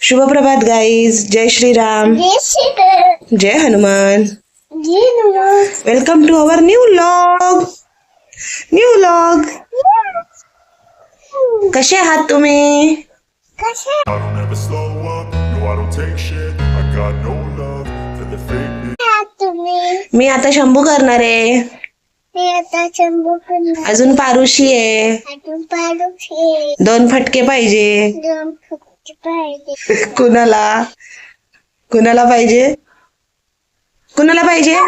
शुभप्रभात guys जय श्रीराम. जय Hanuman. Welcome to our new vlog new vlog कसे आहात तुम्ही? मी आता शंभू करणार आहे. अजून पारुशी आहे. दोन फटके पाहिजे. कुणाला? कुणाला पाहिजे? कुणाला पाहिजे?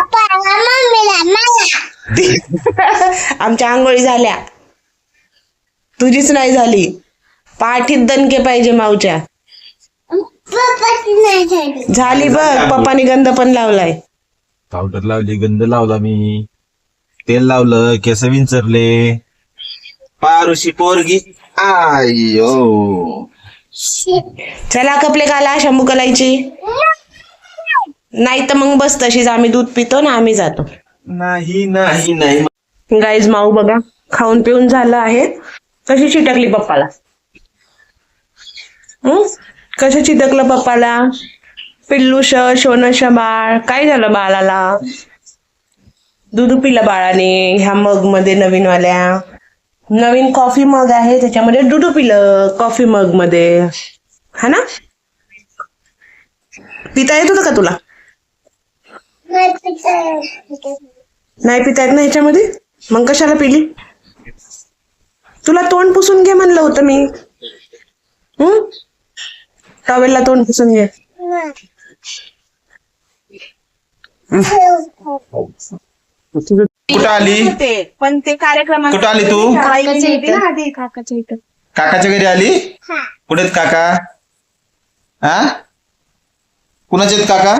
आमच्या आंघोळी झाल्या. तुझीच नाही झाली. पाठीत दणके पाहिजे माऊच्या. झाली. बघ पप्पानी गंध पण लावलाय. पावडर लावली गंध लावला मी. तेल लावलं केस विंचरले. पारुशी पोरगी. आयो चला कपले काला शंभू कलायची नाही तर मग बस तशीच आम्ही दूध पितो ना आम्ही जातो. नाही नाही नाही. गाईज माऊ बघा खाऊन पिऊन झालं आहे. कशी चिटकली पप्पाला? कसं चिटकलं पप्पाला? पिल्लूश शोनश बाळ काय झालं बाळाला? दूध पिलं बाळाने ह्या मग मध्ये नवीन वाल्या नवीन कॉफी मग आहे त्याच्यामध्ये दूध पिलं कॉफी मग मध्ये. हा ना? पिता येत होतं का तुला? नाही पिता येत ना ह्याच्यामध्ये? मग कशाला पिली? तुला तोंड पुसून घे म्हणलं होतं मी. हं? टॉवेलला तोंड पुसून घे. कुठं आली? पण ते कार्यक्रम कुठं आली तू? काकाच्या घरी आली? कुठे आहेत काका? हा कुणाचे आहेत काका?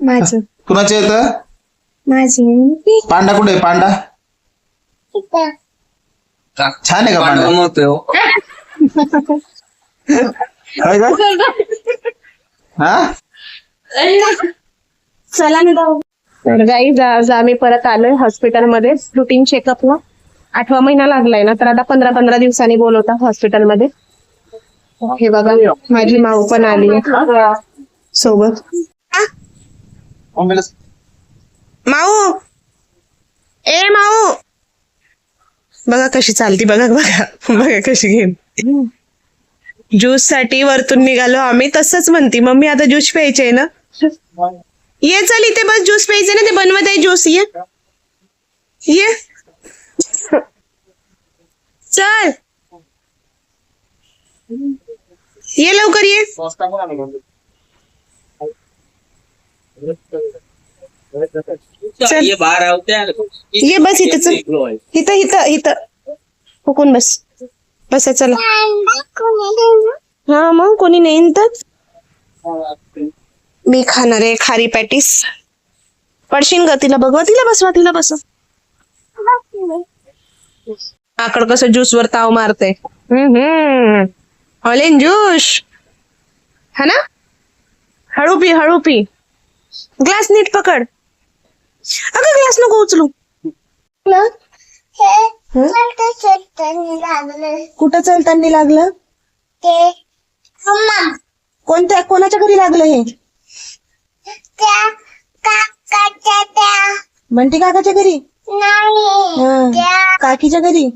माझं. कुणाचे आहेत? माझे. पांडा कुठे आहे? पांडा? छान आहे का पांडा? होय का? हा? चला ना तर गाईज आज आम्ही परत आलोय हॉस्पिटलमध्ये रुटीन चेकअपला आठवा महिना लागलाय ना तर आता पंधरा पंधरा दिवसांनी बोलवता हॉस्पिटलमध्ये हे बघा माझी माऊ पण आली. सोबत. माऊ! ए माऊ! बघा कशी चालती बघा बघा. बघा कशी घेईन. ज्यूससाठी वरतून निघालो. आम्ही तसंच म्हणती मम्मी आता ज्यूस प्यायचे ना? ये चल इथे बस ज्यूस प्यायचे ना ते बनवत आहे ज्यूस ये। ये। चल। ये लवकर ये चल। ये बाहर होते हैं ये बस इथं चल। इथं इथं इथं हुकून बस। बस चला। हा मग कोणी नाही तर मी खाणार आहे खारी पॅटीस. पडशीन ग तिला बघवा तिला बसवा तिला बसव. आकड कसं ज्यूस वर ताव मारते. Orange juice. हा ना? हळू पी हळू पी. ग्लास नीट पकड. अगं ग्लास नको उचलू. कुठं चलताना लागलं? कोणत्या कोणाच्या घरी लागलं हे? बंटी काकाच्या घरी? हा. काकीच्या घरी?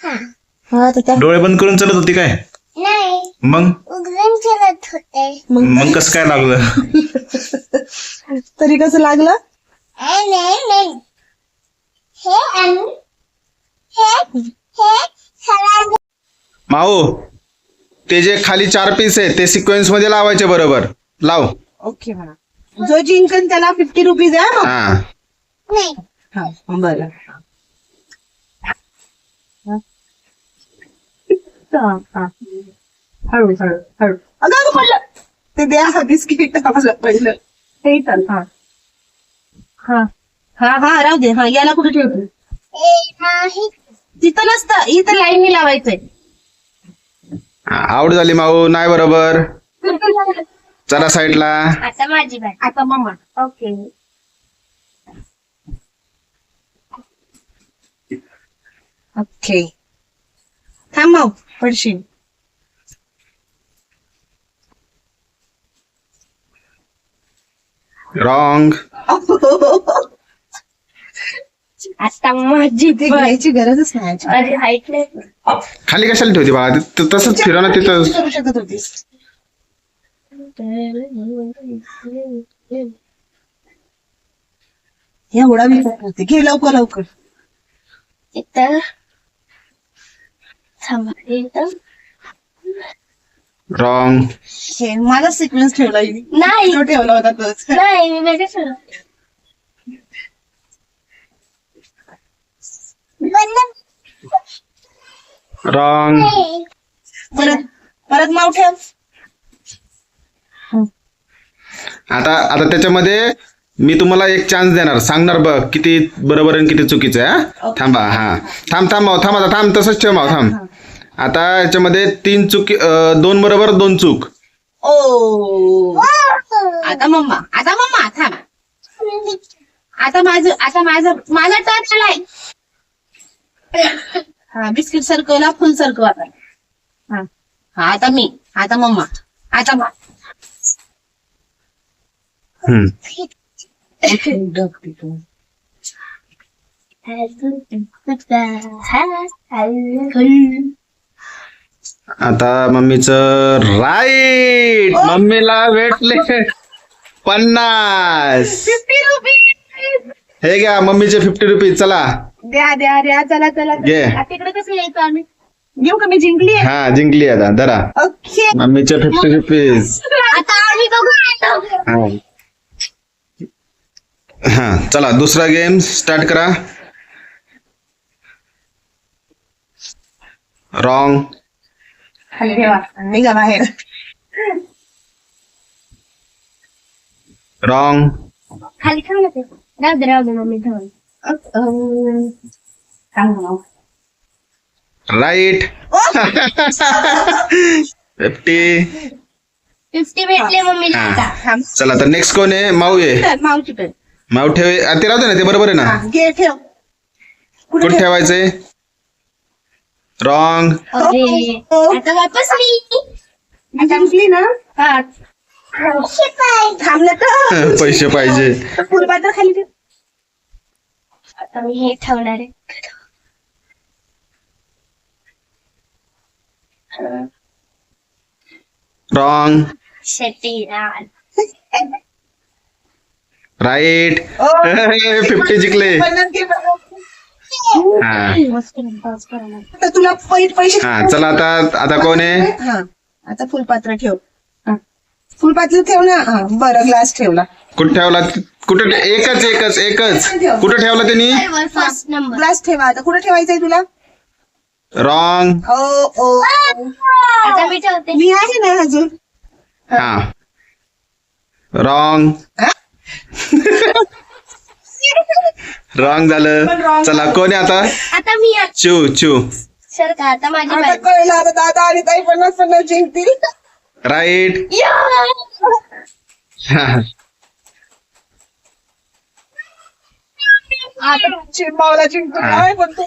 हा. तर त्या डोळे बंद करून चलत होती काय? मग? उघडून खेळत होते. मग मग कसं काय लागलं? तरी कसं लागलं? नाही नाही नाही. हे आणि हे हे माऊ ते जे खाली चार पीस आहे ते सिक्वेन्समध्ये लावायचे बरोबर. लाव. ओके म्हणा. जो जिंकन त्याला फिफ्टी रुपीज आहे हा हा. नाही. हा, बरं. हा, हा. हळू हळू हळू. अगं अगं पडलं. ते द्या हा बिस्किट. आम्हाला ते इथं हा. हा. हा हा राहू दे. हा याला कुठे ठेवतो नाही. तिथं नसतं. इथं लाईन लावायचंय. आवड झाली माऊ. नाही बरोबर. चला साईडला. आता माझी बाय आता मम्मा ओके. ओके. थांब पडशील. रॉंग आता माझी ते घ्यायची गरजच नाही खाली कशाला ठेवते बाळा? तसंच फिरवणं तिथं. शकत होतीस. एवढा मी करते. घे लवकर लवकर. इथं. थांबा इथं. रॉंग हे माझा सिक्वेन्स ठेवला हिने. नाही. तो ठेवला होता तोच. नाही मी वेगळं. रॉंग परत परत माव ठेव. आता आता त्याच्यामध्ये मी तुम्हाला एक चान्स देणार. सांगणार बघ किती बरोबर आणि किती चुकीचं आहे? थांबा हा. थांब थांब थांब आता थांब तसंच ठेव थांब. आता याच्यामध्ये तीन चुकी दोन बरोबर दोन चूक. ओ. आता मम्मा आता मम्मा थांब. आता माझं आता माझं माझा टच आलाय. हा बिस्किट सरकवला फुल सरकव आता हा आता मी आता मम्मा आता. आता मम्मीचं राईट. मम्मीला भेटले पन्नास. हे घ्या मम्मीचे फिफ्टी रुपीज चला. द्या द्या द्या चला चला घे. तिकडे कसं यायचं आम्ही? घेऊ का मी जिंकली आहे? हा जिंकली आता धरा. ओके मम्मीचे फिफ्टी रुपीज आता आम्ही बघू येतो हा. चला दुसरा गेम स्टार्ट करा. रॉंग खाली ठेवा निघा बाहेर? रॉंग खाली थांब ना ते. राहू दे राहू दे मम्मी थांब. राईट फिफ्टी फिफ्टी भेटले मम्मीला हा. आता चला तर नेक्स्ट कोण आहे? माऊ आहे. मावची पण. माऊ ठेव आ, ते राहते ना ते बरोबर आहे ना? घे ठेव. कुठे ठेवायचंय? रॉंग अरे आता वापस मी. जिंकली ना? हा. थांबलं तर. पैसे पाहिजे. फुलपात्र खाली ठेव. आता मी हे ठेवणार आहे. रॉंग शेती राईट फिफ्टी जिंकले. हा. आता तुला पै- पैसे हा चला आता आता कोण आहे? हा. आता फुलपात्र ठेव. हा. फुलपात्र ठेव ना? हा. बरं ग्लास ठेवला. कुठे ठेवला? कुठे एकच एकच एकच. कुठे ठेवला त्यांनी? फर्स्ट नंबर ग्लास ठेवा. आता कुठे ठेवायचंय तुला? रॉंग ओ ओ आता मी ठेवते. मी आहे ना अजून? हा. रॉंग रॉंग झालं. चला कोण आहे आता? आता मी आहे. चू चू. सर का आता माझी आता बाई कळलं आता दादा आणि ताई पन्नास पन्नास जिंकतील. राईट या! आता काय पण तू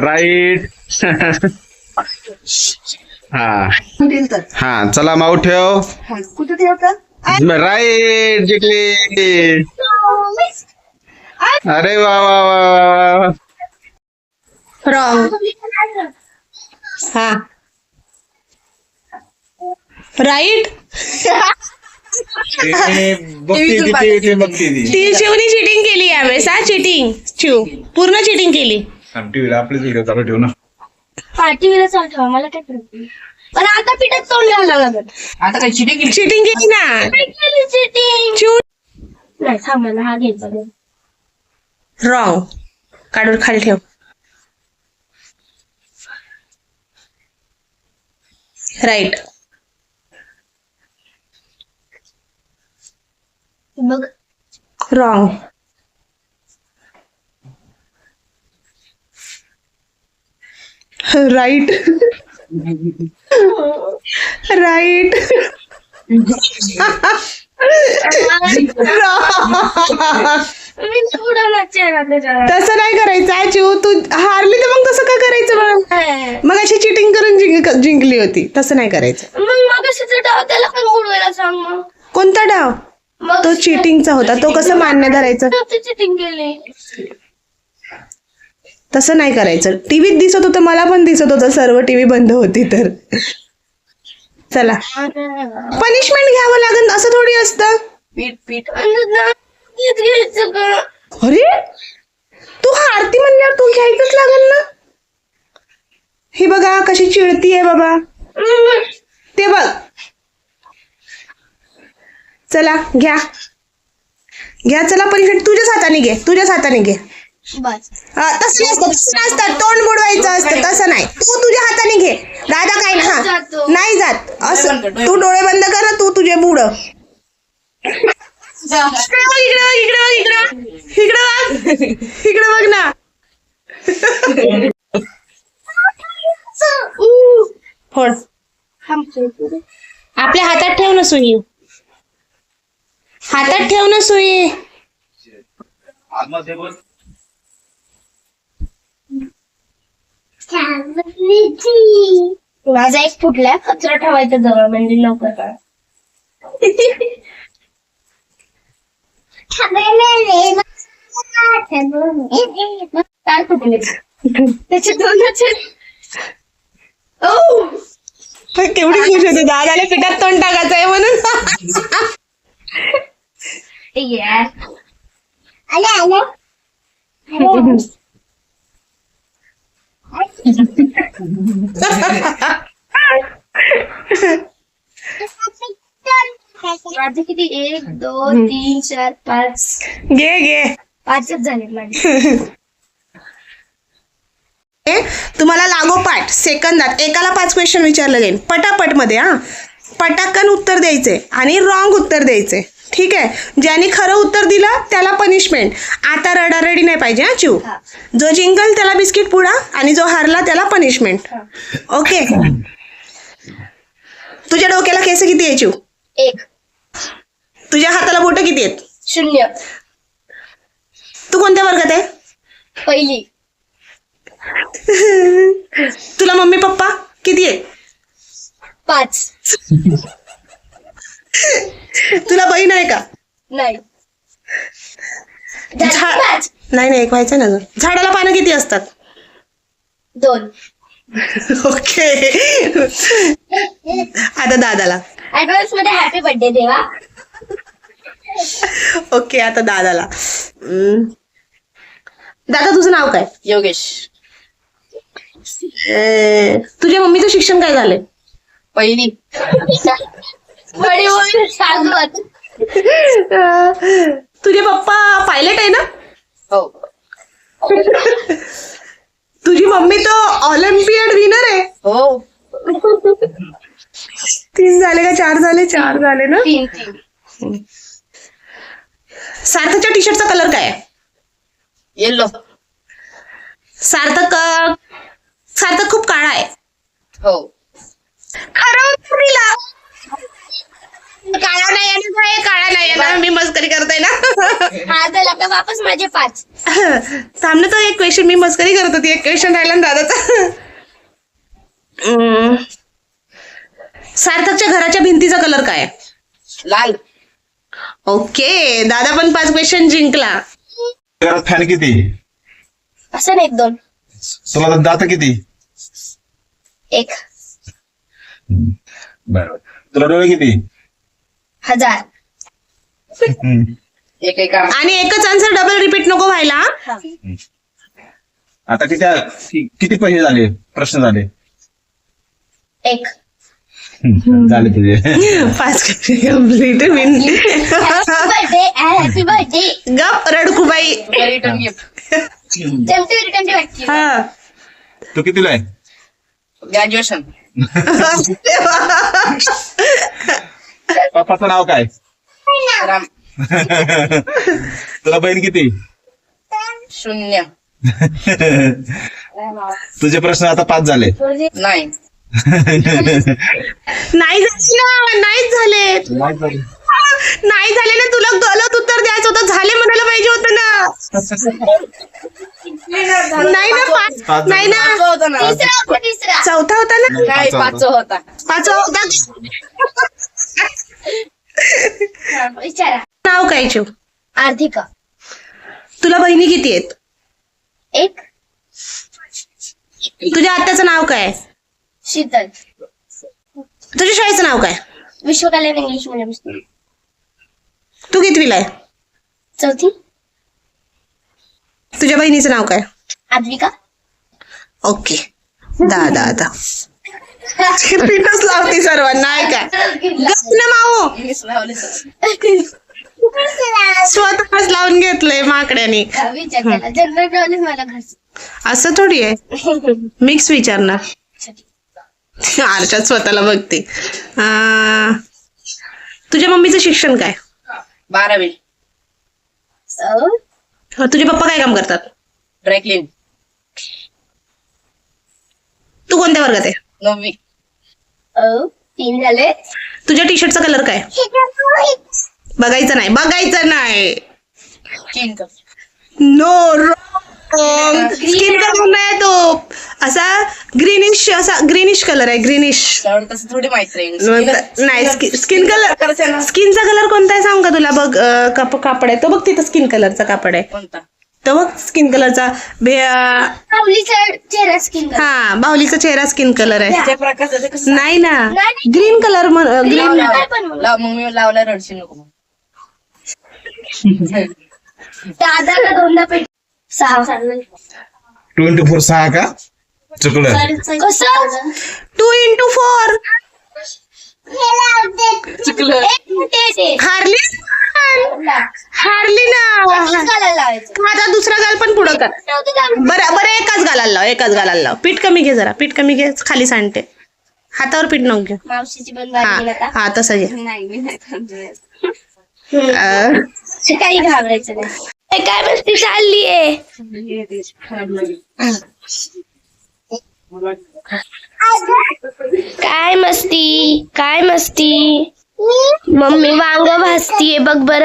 राईट हा. दिल तर हा चला माऊ ठेव. हा, कुठे ठेवता राईट जिंकली अरे वा वा वा वा वा रॉंग हा। राईट ती शिवनी चिटिंग केली यावेळेस हा चिटिंग शिव पूर्ण चिटिंग केली. आपलीच व्हिडिओ चालू ठेव ना. पाठीवर चाल ठेवा मला काय कळत पण आता पिठात तोंड घालावं लागत आता काय चिटिंग केली? चिटिंग केली ना? चिटिंग चिव नाही थांबायला हा घ्यायचा रॉंग काढून खाली ठेव. राईट बघ. रॉंग राईट राईट तसं नाही करायचं. चिव तू हारली तर मग तसं का करायचं मग मग अशी चिटिंग करून जिंक जिंकली होती. तसं नाही करायचं. मग मग कशाचं डाव? त्याला पण उडवायला सांग मग कोणता डाव मग तो चिटिंगचा होता. तो कसं मान्य धरायचं? चिटिंग केली तसं नाही करायचं. टीव्हीत दिसत होतं मला पण दिसत होतं. सर्व टीव्ही बंद होती तर. चला. पनिशमेंट घ्यावं लागेल असं थोडी असतं. अरे तू हारती म्हणल्यावर तू घ्यायचंच लागेल ना? ही बघा कशी चिडती आहे बाबा. ते बघ. चला घ्या. घ्या चला पनिशमेंट तुझ्याच हाताने घे तुझ्याच हाताने घे. हा, तसं नसतं तसं नसतं तोंड बुडवायचं असतं तसं नाही. तू तुझ्या हाताने घे. दादा काय ना हा. जातो. नाही जात. असं. तू डोळे बंद कर ना तू तुझे बुड. इकडे बघ इकडे बघ इकडे बघ इकडे. इकडे बघ. इकडे बघ ना. फोड. आपल्या हातात ठेव ना सुई. हातात ठेव ना सुई. माझा एक फुटलाय कचरा ठेवायचा जवळ म्हणजे लवकर काढ काय फुटले त्याचे दोनच. ओ केवढी खुश होते. दादाला पिठात तोंड टाकायचं आहे म्हणून. आले आले. माझे किती? एक दोन तीन चार पाच. घे घे. पाचच झाले माझे. तुम्हाला लागोपाठ सेकंदात. एकाला पाच क्वेश्चन विचारलं जाईल पटापटमध्ये हा. पटाकन उत्तर द्यायचे आणि रॉंग उत्तर द्यायचे. ठीक आहे. ज्याने खरं उत्तर दिलं त्याला पनिशमेंट आता रडारडी नाही पाहिजे हा चिव. जो जिंकल त्याला बिस्किट पुडा. आणि जो हारला त्याला पनिशमेंट ओके. तुझ्या डोक्याला केस किती आहे चिव एक. तुझ्या हाताला बोट किती आहेत? शून्य. तू कोणत्या वर्गात आहे? पहिली. तुला मम्मी पप्पा किती आहे पाच. तुला बहीण आहे का? नाही. पाच. नाही नाही एक व्हायचं ना अजून. झाडाला पानं किती असतात? दोन. ओके. आता दादाला. ऍडव्हान्समध्ये हॅपी बर्थडे देवा. ओके आता दादाला. हम्म. दादा तुझं नाव काय? योगेश. अं, तुझ्या मम्मीचं शिक्षण काय झालंय? पहिली. बडी होईल सांगत. अं, तुझे पप्पा पायलट आहे ना? हो. तुझी मम्मी तो ऑलिम्पियड विनर आहे. हो. तीन झाले का चार झाले? चार झाले ना? तीन तीन. सार्थकच्या टी शर्टचा कलर काय आहे? येलो सार्थक अं, सार्थक खूप काळा आहे. हो. खरं दिला काळा नाही काय काळा नाही आहे ना? मी मस्करी करते ना? हा झाला का वापस माझे पाच. थांबलं तर एक क्वेश्चन मी मस्करी करत होती. एक क्वेश्चन राहिला ना दादाचा. सार्थकच्या घराच्या भिंतीचा कलर काय? आहे? लाल. ओके दादा पण पाच क्वेश्चन जिंकला. घरात फॅन किती? असं नाही दोन. तुला तर दात किती? एक. बरोबर तुला डोळे किती? हजार. एक एक आम- आणि एकच आन्सर डबल रिपीट नको व्हायला. आता किती किती पैसे झाले? प्रश्न झाले. एक. झाले तुझे. पाच complete win birthday happy birthday गप रडकुबाई. रिटर्न गिफ्ट जमते रिटर्न वाटते हा. तू कितीला आहे? ग्रॅज्युएशन पप्पाचं नाव काय? तुला बहीण किती? शून्य. तुझे प्रश्न आता पाच झाले. नाही नाही झाले ना नाहीच झाले. नाही झाले ना तुला गलत उत्तर द्यायचं होतं. झाले म्हणायला पाहिजे होतं ना. नाही ना पाच पाच नाही ना. पाचवा होता ना. तिसरा होता तिसरा चौथा होता ना? नाही पाचवा होता. पाचवा होता. विचारा. चिव आर्थिका. तुला बहिणी किती आहेत? एक. तुझ्या आत्याचं नाव काय? शीतल. तुझ्या शाळेचं नाव काय? Vishwakalyan English medium school. तू कितवीला आहे? चौथी. तुझ्या बहिणीचं नाव काय? आद्विका. ओके. दा दा दा. लावते सर्वांना आहे का गप ना माऊ स्वतःच लावून घेतलंय माकड्याने. विचार केला. जनरल नॉलेज मला घरच असं थोडी आहे. मिक्स विचारणार. आरशात स्वतःला बघते. तुझ्या मम्मीचं शिक्षण काय? बारावी. तुझे पप्पा काय काम करतात? ड्रायक्लीन तू कोणत्या वर्गात आहे? नववी तीन झाले. तुझ्या टी शर्टचा कलर काय बघायचं नाही बघायचं नाही. नो स्किन कलर नाही तो. असा ग्रीनिश असा ग्रीनिश कलर आहे ग्रीनिश तसं थोडी माहीत नाही स्किन कलर स्किनचा कलर कोणता आहे सांग का तुला? बघ अं, काप- कापड आहे. तो बघ तिथं स्किन कलरचा कापड आहे. कोणता? तो बघ स्किन कलरचा भे अं, सावलीचा चेहरा स्किन हा बाहुलीचा चेहरा स्किन कलर आहे. नाही ना. ग्रीन कलर ग्रीन लाव मग मी लावला रडशी नको मग. दादाला दोनदा पेट सहा ट्वेंटी फोर सहा का? चुकलं. कसं? टू इंटू फोर चुकलं. हारली? हारली लावायचं. आता दुसरा गाल पण पुढं कर. बरं बरं एकाच गालाला लाव एकाच गालाला लाव. पीठ कमी घे जरा पीठ कमी घे खाली सांडते. हातावर पीठ नको घेऊ. मावशीची पण हा बारी आता हा तसं घे. नाही मी नाही थांबणार. अं, काही घाबरायचं नाही. ए, काय मस्ती चाललीये काय मस्ती? काय मस्ती? मम्मी वांग भाजतीये बघ बर.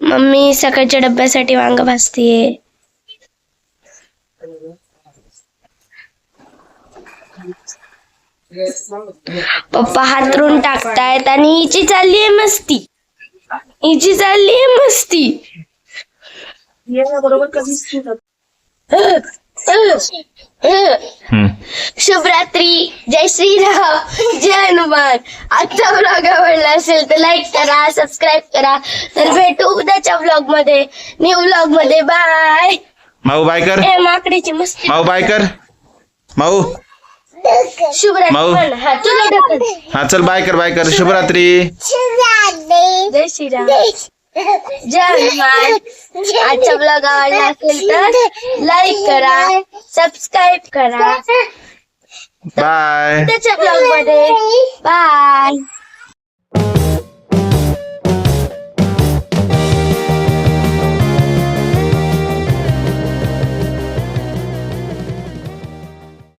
मम्मी सकाळच्या डब्यासाठी वांग भाजतीये. पप्पा हातरून टाकतायत आणि हिची चाललीये मस्ती. हिची चाललीये मस्ती. शुभरात्री जय श्रीराम जय हनुमान. आजचा ब्लॉग आवडला असेल तर लाईक करा सबस्क्राईब करा. तर भेटू उद्याच्या ब्लॉगमध्ये. न्यू ब्लॉगमध्ये. बाय माऊ बाय कर. ए माकडीची मस्ती. माऊ बाय कर. माऊ. शुभरात्री माऊ. हा तुला ढकल. हा चल बाय कर बाय कर. शुभरात्री. जय श्रीराम. जय हनुमान आजचा ब्लॉग आवडला असेल तर लाईक करा सबस्क्राईब करा. बाय त्याच्या ब्लॉगमध्ये. बाय